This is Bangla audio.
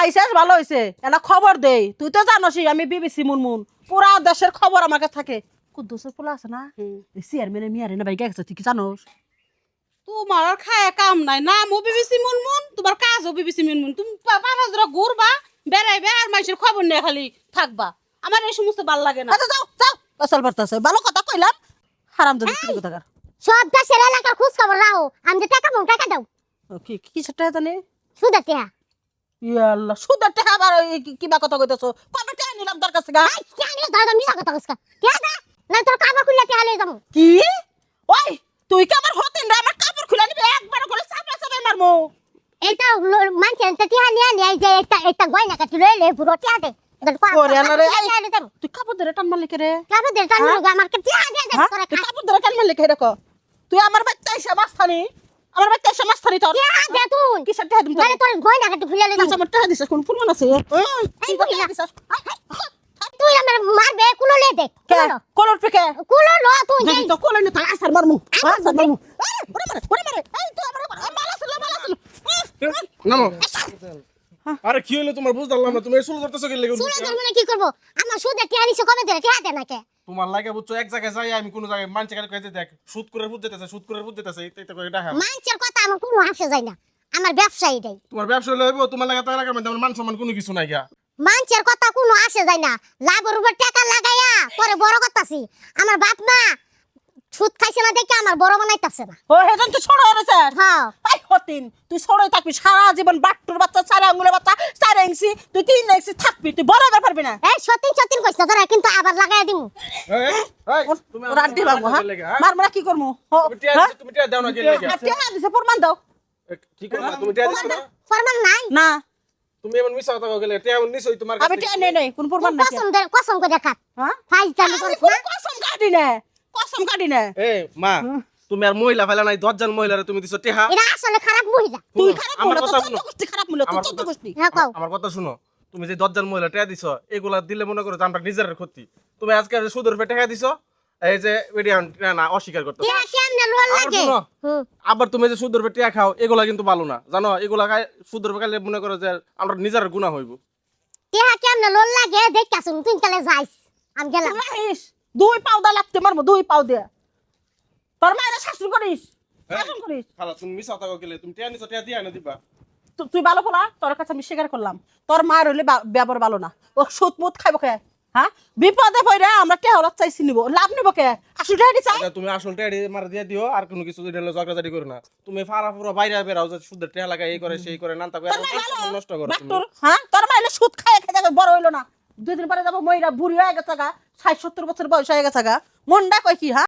আইসাস ভালো হয়েছে এটা খবর দেই। তুই তো জানোসই আমি বিবিসি মুনমুন। পুরা দেশের খবর আমার কাছে থাকে। কুদ্দুসের পোলা আছে না? চেয়ারম্যানের মিয়ারে না ভাই গেছে তুই কি জানোস? তোমার আর খায় কাম নাই। নামও বিবিসি মুনমুন তোমার কাজও বিবিসি মুনমুন। তুমি পাঁচ জোড়া ঘুরবা বেড়াইবে আর মানুষের খবর নিয়ে খালি থাকবা। আমার এই সমস্ত ভালো লাগে না। আচ্ছা যাও যাও আসল বার্তাছে ভালো কথা কইলাম। হারাম যদি কথা কার সব দেশের এলাকার খোঁজ খবর রাখো আমি টাকা পাবো টাকা দাও। কি কি সেটা জানি? সুদা টিয়া। ইয়াল্লা সুদের টাকা আবার কি- কিবা কথা কইতেছো? কবে টাকা নিলাম কাছে গা? আই টিয়া নিয়ে দাদা মিশা কথা কইska টিয়া দা না তোর কাবা খুললে টিয়া লই যাব? কি? ওই তুই কি আমার হতেন রে? আমার কাপড় খুলে নিবি একবার করে চাপড়া চাপড়া মারমু। এটা মানছে এটা টিয়া নিয়ে নিয়ে যে একটা একটা গয়না কাটি লইলে পুরো টিয়া দে রে। তুই কাপড় ধরে টান মারলি কে রে কাবা দে টান হ্যাঁ? আমার কে টিয়া দে দে হ্যাঁ? তোরা কাপড় ধরে টান মারলি কে দেখো? তুই আমার বাচ্চা মাছ থানি আমার বাচ্চা এসে মাছ তোর। দে তুই কিসের টাকা দিম মানে তোর গয়না কাটি খুলে লই আমার টাকা দিছিস কোন পুরমান আছে? এই না। দিছিস? তুই আমার মারবে কুলো লে দে? কুলো পেকে? কুলো লো তুই যদি তো কলর নে তাহলে আসার মারমু। আসার মারমু। ওরে মারে ওরে মারে। এই তুই আমার মালা ছিল মালা ছিল। নামো। আরে কি হলো তোমার? বুঝলাম না। তুমি শুরু করতেছো কি লেগে শুনে তোর মানে কি করব? আমার সুদে টিয়া নিছে কবে দে টিয়া দে না কে তোমার লাগে বুঝছ এক জায়গায় যাই আমি কোন জায়গায় মানছে কালে কইতে দেখ সুদ করে বুঝ যেতেছে সুদ করে বুঝ যেতেছে এই তো করে দেখা। মানুষের কথা আমার কোনো আসে যায় না। আমার ব্যবসা এটাই তোমার ব্যবসা লইব তোমার লাগে তার আগে আমার মান সম্মান কোনো কিছু নাই গা। মানুষের কথা কোনো আসে যায় না। লাভের উপর টাকা লাগাইয়া পরে বড় করতাছি। আমার বাপ মা সুদ খাইছে না দেখে আমার বড় বানাইতাছে না। ও হেজন তুই ছোট হয়েছে হ্যাঁ। হতিন তুই ছোটই থাকবি সারা জীবন বাট্টুর বাচ্চা চার আঙ্গুলের বাচ্চা চার ইঞ্চি তুই তিন ইঞ্চি থাকবি তুই বড় হতে পারবি না। এই সত্যি সত্যি কইছ না তোরা কিন্তু আবার লাগাই দিমু। এই, এই, তুমি লাগবো হ্যাঁ? হ্যাঁ? মারবো না কি তুমি টিয়া দিছো, তুমি টিয়া দাও না কি লেগে দিছে প্রমাণ দাও। কি করবা তুমি টিয়া দিছো না? ফরমান নাই। না। তুমি এমন মিছা কথা গেলে টিয়া এমন নিছই তোমার আমি কাছে টিয়া নেই নেই কোন প্রমাণ নাই কসম দে কসম করে দেখা হ্যাঁ? ফাইজ চালু আমি করে কোনো কসম কাটি না কসম কাটি না। এ মা তুমি আর মহিলা ফেলা নাই দশজন মহিলারে তুমি দিছো টেহা। এরা আসলে খারাপ মহিলা। তুই খারাপ আমার কথা তোর শুনো। চোদ্দ গোষ্ঠী খারাপ তোর আমার চোদ্দ গোষ্ঠী। হ্যাঁ কও। আমার কথা শুনো। তুমি যে দশজন মহিলা টেহা দিছো এগুলা দিলে মনে করো যে আমরা নিজের ক্ষতি। তুমি আজকে সুদের উপরে টেহা দিছো এই যে এডি না অস্বীকার করতে আবার তুমি যে সুদের উপরে টেহা খাও এগুলা কিন্তু ভালো না। জানো এগুলা খাই সুদের উপরে খাইলে মনে করো যে আমরা নিজের গুণা হইব। টিয়া কেমনে লোল লাগে? দেখাছুন তুই তাহলে যাইস। আমি গেলাম। দুই পাও দা লাগতে মারবো দুই পাও দিয়ে তোর মায়ের শাসন করিস শাসন করিস। খালা তুমি মিছা কথা গেলে তুমি নিছো টেহা দিয়া না দিবা। তুই ভালো পোলা তোর কাছে আমি স্বীকার করলাম। তোর মায়ের হইলে বা- ব্যবহার ভালো না। ও সুদ মুদ খাইব কে? হ্যাঁ? বিপদে পড়ে আমরা টেহলত চাইছি নিব। লাভ নিব কে? আসু রেডি চাই? আচ্ছা, তুমি আসল টেহা মারা দিয়ে দিও আর কোনো কিছু এটা ঝগড়াঝাড়ি করো না। তুমি ফারা পুরো বাইরে বেরাও যে সুদের টেহা লাগাই এই করে সেই করে নানতা করে নষ্ট করো তুমি। হ্যাঁ? তোর মাইলে সুদ খায় খেতে বড় হইল না। দুই দিন পরে যাব মহিলা বুড়ি হয়ে গেছে গা ষাট সত্তর বছর বয়স হয়ে গেছে গা। মনটা কয় কি হ্যাঁ?